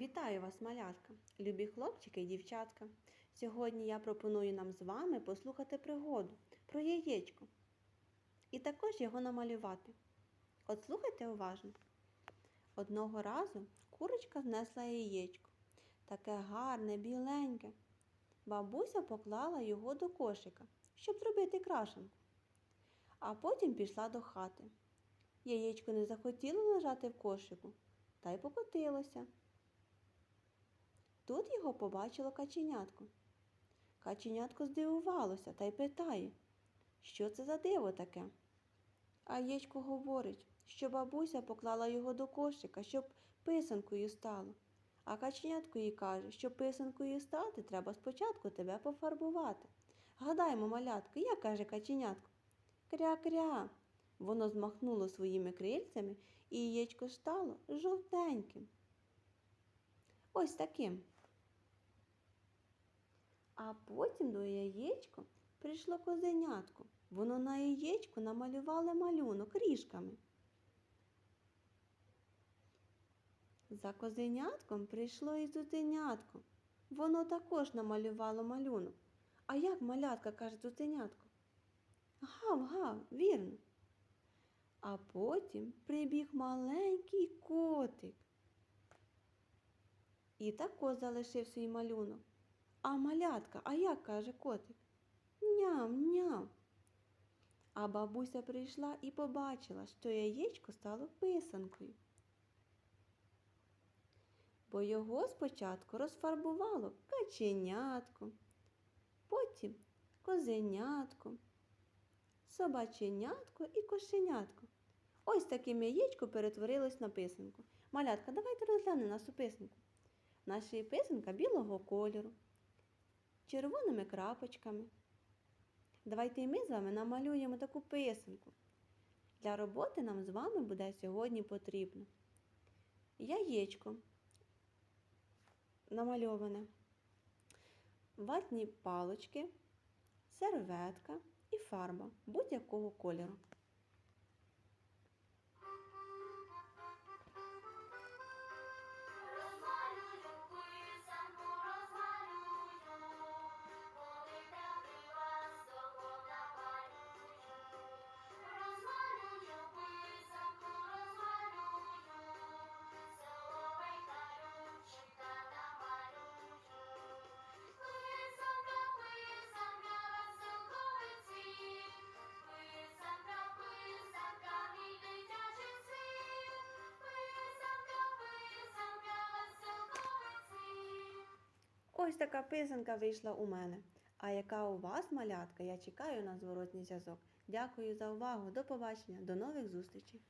Вітаю вас, малятка, любі хлопчики і дівчатка. Сьогодні я пропоную нам з вами послухати пригоду про яєчко і також його намалювати. От слухайте уважно. Одного разу курочка знесла яєчко, таке гарне, біленьке. Бабуся поклала його до кошика, щоб зробити крашенку, а потім пішла до хати. Яєчко не захотіло лежати в кошику та й покотилося. Тут його побачило каченятко. Каченятко здивувалося та й питає, що це за диво таке? А яєчко говорить, що бабуся поклала його до кошика, щоб писанкою стало. А каченятко їй каже, щоб писанкою стати, треба спочатку тебе пофарбувати. Гадаймо, малятко, як каже каченятко? Кря-кря. Воно змахнуло своїми крильцями, і яєчко стало жовтеньким. Ось таким. А потім до яєчка прийшло козенятко. Воно на яєчку намалювало малюнок ріжками. За козенятком прийшло і зузенятко. Воно також намалювало малюнок. А як малятка каже зузенятко? Гав-гав, вірно. А потім прибіг маленький котик. І також залишив свій малюнок. А малятка, а як каже котик? Ням, ням. А бабуся прийшла і побачила, що яєчко стало писанкою. Бо його спочатку розфарбувало каченятко, потім козенятко, собаченятко і кошенятко. Ось таким яєчко перетворилось на писанку. Малятка, давайте розглянемо нашу писанку. Наша писанка білого кольору, червоними крапочками. Давайте і ми з вами намалюємо таку писанку. Для роботи нам з вами буде сьогодні потрібно яєчко намальоване, ватні палочки, серветка і фарба будь-якого кольору. Ось така писанка вийшла у мене. А яка у вас малятка? Я чекаю на зворотній зв'язок. Дякую за увагу. До побачення, до нових зустрічей!